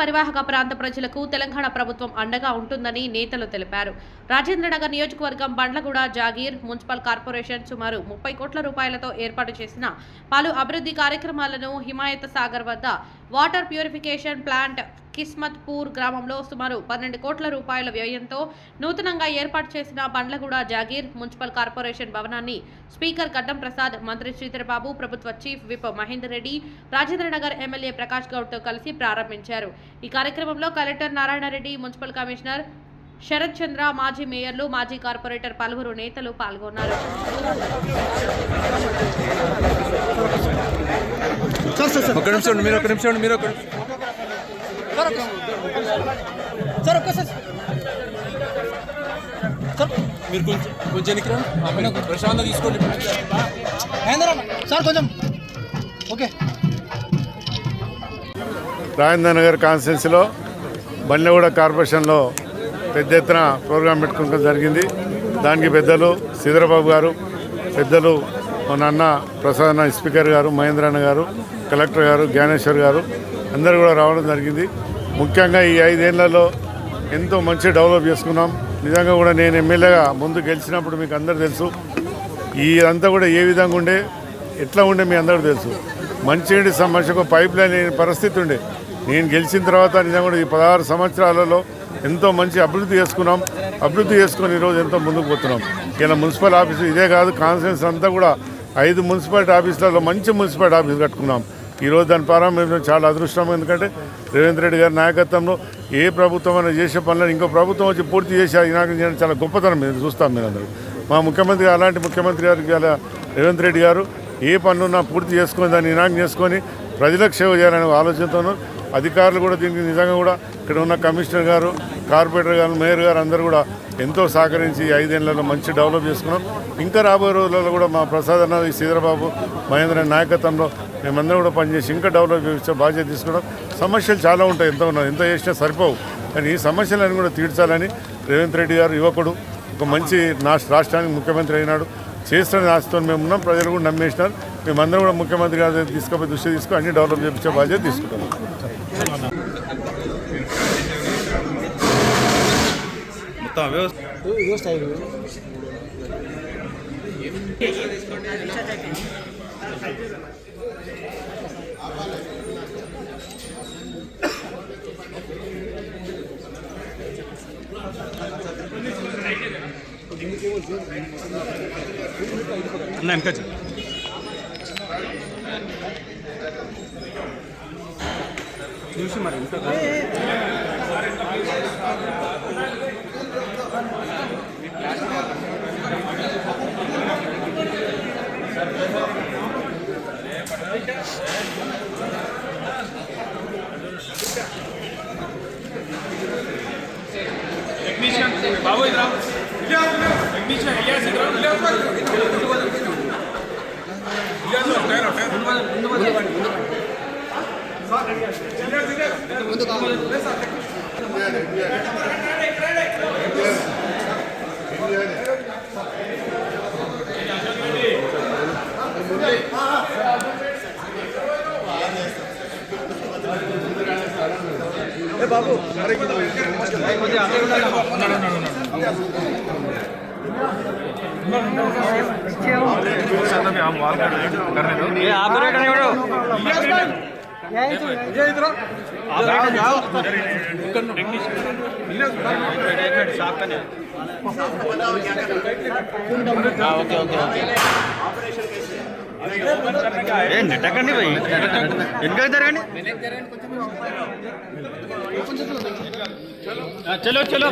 పరివాహక ప్రాంత ప్రజలకు తెలంగాణ ప్రభుత్వం అండగా ఉంటుందని నేతలు తెలిపారు. రాజేంద్రనగర్ నియోజకవర్గం బండ్లగూడ జాగీర్ మున్సిపల్ కార్పొరేషన్ సుమారు ముప్పై కోట్ల రూపాయలతో ఏర్పాటు చేసిన పలు అభివృద్ధి కార్యక్రమాలను హిమాయత్ సాగర్ వద్ద వాటర్ ప్యూరిఫికేషన్ ప్లాంట్ కిస్మత్పూర్ గ్రామంలో సుమారు పన్నెండు కోట్ల రూపాయల వ్యయంతో నూతనంగా ఏర్పాటు చేసిన బండ్లగూడ జాగీర్ మున్సిపల్ కార్పొరేషన్ భవనాన్ని స్పీకర్ గడ్డం ప్రసాద్ మంత్రి శ్రీధరబాబు ప్రభుత్వ chief whip Mahender Reddy Rajendranagar MLA Prakash గౌడ్తో కలిసి ప్రారంభించారు. ఈ కార్యక్రమంలో collector Narayana Reddy municipal commissioner Sharath Chandra మాజీ మేయర్లు మాజీ కార్పొరేటర్ పలువురు నేతలు పాల్గొన్నారు. ఒక నిమిషం మీరు ఒక నిమిషం ఉండు, మీరు ఒక మీరు కొంచెం కొంచెం ప్రశాంతంగా తీసుకోండి. సార్ కొంచెం. ఓకే. రాజేంద్ర నగర్ కాన్స్టిట్యున్సీలో బండ్లగూడ కార్పొరేషన్లో పెద్ద ఎత్తున ప్రోగ్రాం పెట్టుకోవడం జరిగింది. దానికి పెద్దలు శ్రీధరబాబు గారు పెద్దలు మన అన్న ప్రసాద్ స్పీకర్ గారు మహేంద్రన్న గారు కలెక్టర్ గారు జ్ఞానేశ్వర్ గారు అందరూ కూడా రావడం జరిగింది. ముఖ్యంగా ఈ ఐదేళ్ళలో ఎంతో మంచి డెవలప్ చేసుకున్నాం. నిజంగా కూడా నేను ఎమ్మెల్యేగా ముందు గెలిచినప్పుడు మీకు అందరు తెలుసు. ఈ అంతా కూడా ఏ విధంగా ఉండే ఎట్లా ఉండే మీ అందరూ తెలుసు. మంచినీటి సమస్యకు పైప్ లైన్ లేని పరిస్థితి ఉండే. నేను గెలిచిన తర్వాత నిజంగా కూడా ఈ పదహారు సంవత్సరాలలో ఎంతో మంచి అభివృద్ధి చేసుకున్నాం. అభివృద్ధి చేసుకొని ఈరోజు ఎంతో ముందుకు పోతున్నాం. ఇలా మున్సిపల్ ఆఫీసు ఇదే కాదు కాన్ఫరెన్స్ అంతా కూడా ఐదు మున్సిపాలిటీ ఆఫీసులలో మంచి మున్సిపాలిటీ ఆఫీస్ కట్టుకున్నాం. ఈరోజు దాని ప్రారంభించడం చాలా అదృష్టం ఎందుకంటే రేవంత్ రెడ్డి గారి నాయకత్వంలో ఏ ప్రభుత్వం అయినా చేసే పనులను ఇంకో ప్రభుత్వం వచ్చి పూర్తి చేసి అది చేయడం చాలా గొప్పతనం మీరు చూస్తాం మీరందరూ మా ముఖ్యమంత్రి అలాంటి ముఖ్యమంత్రి గారికి రేవంత్ రెడ్డి గారు ఏ పనులున్నా పూర్తి చేసుకొని దాన్ని ఇనాం చేసుకొని ప్రజలకు సేవ చేయాలనే ఆలోచనతోనూ అధికారులు కూడా దీనికి నిజంగా కూడా ఇక్కడ ఉన్న కమిషనర్ గారు కార్పొరేటర్ గారు మేయర్ గారు అందరూ కూడా ఎంతో సహకరించి ఐదేళ్ళలో మంచి డెవలప్ చేసుకున్నాం. ఇంకా రాబోయే రోజులలో కూడా మా ప్రసాద్ అన్న ఈ మహేంద్ర నాయకత్వంలో మేమందరం కూడా పనిచేసి ఇంకా డెవలప్ చేసే బాధ్యత తీసుకున్నాం. సమస్యలు చాలా ఉంటాయి ఎంత ఉన్నా ఎంత చేసినా సరిపోవు. కానీ ఈ సమస్యలను కూడా తీర్చాలని రేవంత్ రెడ్డి గారు యువకుడు ఒక మంచి రాష్ట్రానికి ముఖ్యమంత్రి అయినాడు. చేస్తున్న ఆశతో మేము ఉన్నాం ప్రజలు కూడా నమ్మేసినారు. మేమందరం కూడా ముఖ్యమంత్రి గారు తీసుకుపోయి దృష్టి తీసుకుని అన్ని డెవలప్ చేయించే బాధ్యత తీసుకుంటాం మొత్తం వ్యవస్థ వ్యవస్థ అన్న వెనక చూసి మరి ఇంకా టెక్నీషియన్ బాబు ఇద్రా technician Ilyas ఇద్రా Ilyas tyre tyre బాబు आप నెట్టకండి పోయి? వెనక జరగండి చలో చలో.